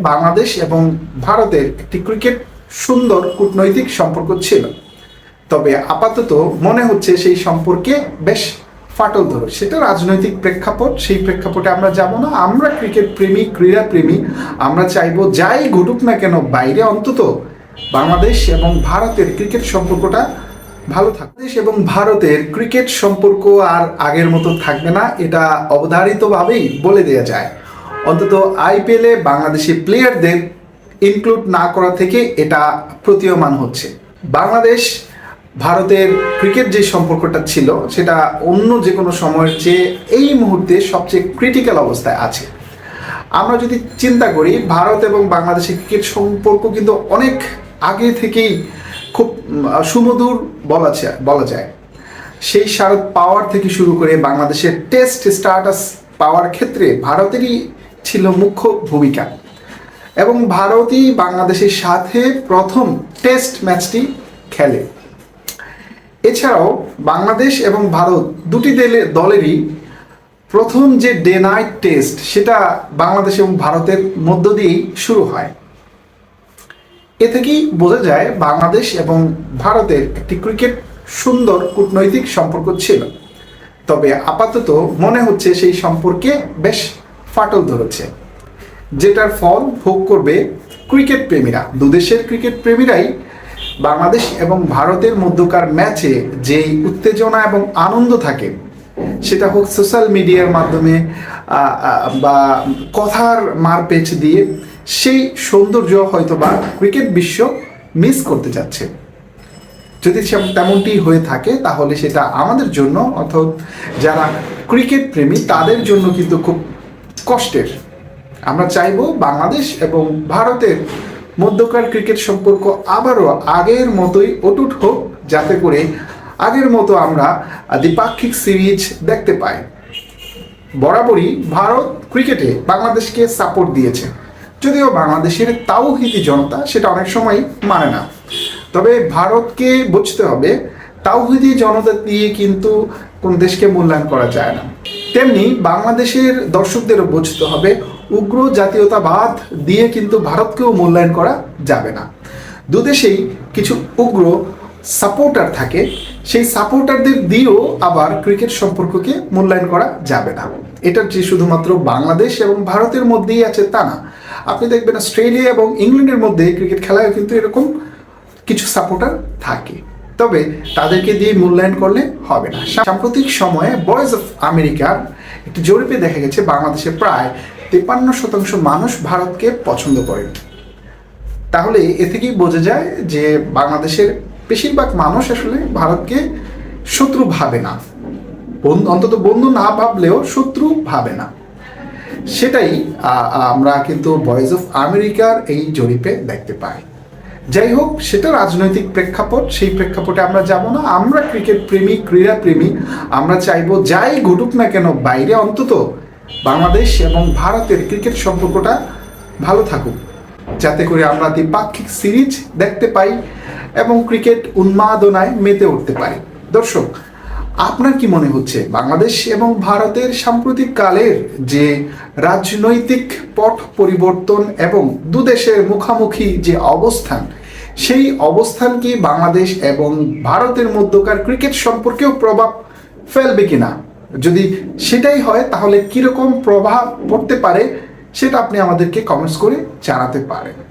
বাংলাদেশ এবং ভারতের একটি ক্রিকেট সুন্দর কূটনৈতিক সম্পর্ক ছিল। তবে আপাতত মনে হচ্ছে সেই সম্পর্কে বেশ ফাটল ধরো। সেটা রাজনৈতিক প্রেক্ষাপট, সেই প্রেক্ষাপটে আমরা যাব না। আমরা ক্রিকেট প্রেমী, ক্রীড়া প্রেমী। আমরা চাইব যাই ঘটুক না কেন, বাইরে অন্তত বাংলাদেশ এবং ভারতের ক্রিকেট সম্পর্কটা ভালো থাকবে এবং ভারতের ক্রিকেট সম্পর্ক আর আগের মতো থাকবে না, এটা অবধারিতভাবেই বলে দেওয়া যায়। অন্তত আইপিএলে বাংলাদেশি প্লেয়ারদের ইনক্লুড না করা থেকে এটা প্রতীয়মান হচ্ছে। বাংলাদেশ, ভারতের ক্রিকেট যে সম্পর্কটা ছিল, সেটা অন্য যে কোনো সময়ের চেয়ে এই মুহূর্তে সবচেয়ে ক্রিটিক্যাল অবস্থায় আছে। আমরা যদি চিন্তা করি, ভারত এবং বাংলাদেশের ক্রিকেট সম্পর্ক কিন্তু অনেক আগে থেকেই খুব সুমধুর বলা বলা যায়। সেই শারদ পাওয়ার থেকে শুরু করে বাংলাদেশের টেস্ট স্টার্টাস পাওয়ার ক্ষেত্রে ভারতেরই ছিল মুখ্য ভূমিকা। এবং ভারতই বাংলাদেশের সাথে প্রথম টেস্ট ম্যাচটি খেলে। এছাড়াও বাংলাদেশ এবং ভারত দুটি দলে- দলেরই প্রথম যে ডে নাইট টেস্ট, সেটা বাংলাদেশ এবং ভারতের মধ্য দিয়েই শুরু হয়। এ থেকেই বোঝা যায় বাংলাদেশ এবং ভারতের একটি ক্রিকেট সুন্দর কূটনৈতিক সম্পর্ক ছিল। তবে আপাতত মনে হচ্ছে সেই সম্পর্কে বেশ ফাটল ধরেছে। যেটার ফল ভোগ করবে ক্রিকেট প্রেমীরা। দুদেশের ক্রিকেট প্রেমীরাই বাংলাদেশ এবং ভারতের মধ্যকার ম্যাচে যেই উত্তেজনা এবং আনন্দ থাকে, সেটা হোক সোশ্যাল মিডিয়ার মাধ্যমে বা কথার মারপেচ দিয়ে সেই সৌন্দর্য হয়তো বা ক্রিকেট বিশ্ব মিস করতে যাচ্ছে। যদি তেমনটি হয়ে থাকে, তাহলে সেটা আমাদের জন্য, অর্থাৎ যারা ক্রিকেট প্রেমী, তাদের জন্য কিন্তু খুব কষ্টের। আমরা চাইব বাংলাদেশ এবং ভারতের মধ্যকার ক্রিকেট সম্পর্ক আবারও আগের মতোই অটুট হোক, যাতে করে আগের মতো আমরা দ্বিপাক্ষিক সিরিজ দেখতে পাই। বরাবরই ভারত ক্রিকেটে বাংলাদেশকে সাপোর্ট দিয়েছে। যদিও বাংলাদেশের তাওহিদি জনতা সেটা অনেক সময় মানে না। তবে ভারতকে বুঝতে হবে, তাওহিদি জনতা দিয়ে কিন্তু কোন দেশকে মূল্যায়ন করা যায় না। তেমনি বাংলাদেশের দর্শকদেরও বুঝতে হবে, উগ্র জাতীয়তাবাদ দিয়ে কিন্তু ভারতকেও মূল্যায়ন করা যাবে না। দুদেশেই কিছু উগ্র সাপোর্টার থাকে, সেই সাপোর্টারদের দিয়েও আবার ক্রিকেট সম্পর্ককে মূল্যায়ন করা যাবে না। এটা যে শুধুমাত্র বাংলাদেশ এবং ভারতের মধ্যেই আছে তা না। আপনি দেখবেন অস্ট্রেলিয়া এবং ইংল্যান্ডের মধ্যে ক্রিকেট খেলায় কিন্তু এরকম কিছু সাপোর্টার থাকে। তবে তাদেরকে দিয়ে মূল্যায়ন করলে হবে না। সাম্প্রতিক সময়ে বয়েজ অফ আমেরিকার একটি জরিপে দেখা গেছে, বাংলাদেশে প্রায় তেপান্ন শতাংশ মানুষ ভারতকে পছন্দ করেন তাহলে এ থেকেই বোঝা যায় যে বাংলাদেশের বেশিরভাগ মানুষ আসলে ভারতকে শত্রু ভাবে না। অন্তত বন্ধু না ভাবলেও শত্রু ভাবে না। সেটাই আমরা কিন্তু ভয়েস অফ আমেরিকার এই জরিপে দেখতে পাই। যাই হোক সেটা রাজনৈতিক প্রেক্ষাপট, সেই প্রেক্ষাপটে আমরা যাব না। আমরা ক্রিকেট প্রেমী, ক্রীড়া প্রেমী। আমরা চাইব যাই ঘটুক না কেন, বাইরে অন্তত বাংলাদেশ এবং ভারতের ক্রিকেট সম্পর্কটা ভালো থাকুক। যাতে করে আমরা দ্বিপাক্ষিক সিরিজ দেখতে পাই এবং ক্রিকেট উন্মাদনায় মেতে উঠতে পারি। দর্শক আপনার কি মনে হচ্ছে? বাংলাদেশ এবং ভারতের সাম্প্রতিক কালের যে রাজনৈতিক পট পরিবর্তন এবং দুদেশের মুখামুখি যে অবস্থান, সেই অবস্থান কি বাংলাদেশ এবং ভারতের মধ্যকার ক্রিকেট সম্পর্কেও প্রভাব ফেলবে কিনা? যদি সেটাই হয়, তাহলে কীরকম প্রভাব পড়তে পারে, সেটা আপনি আমাদেরকে কমেন্টস করে জানাতে পারেন।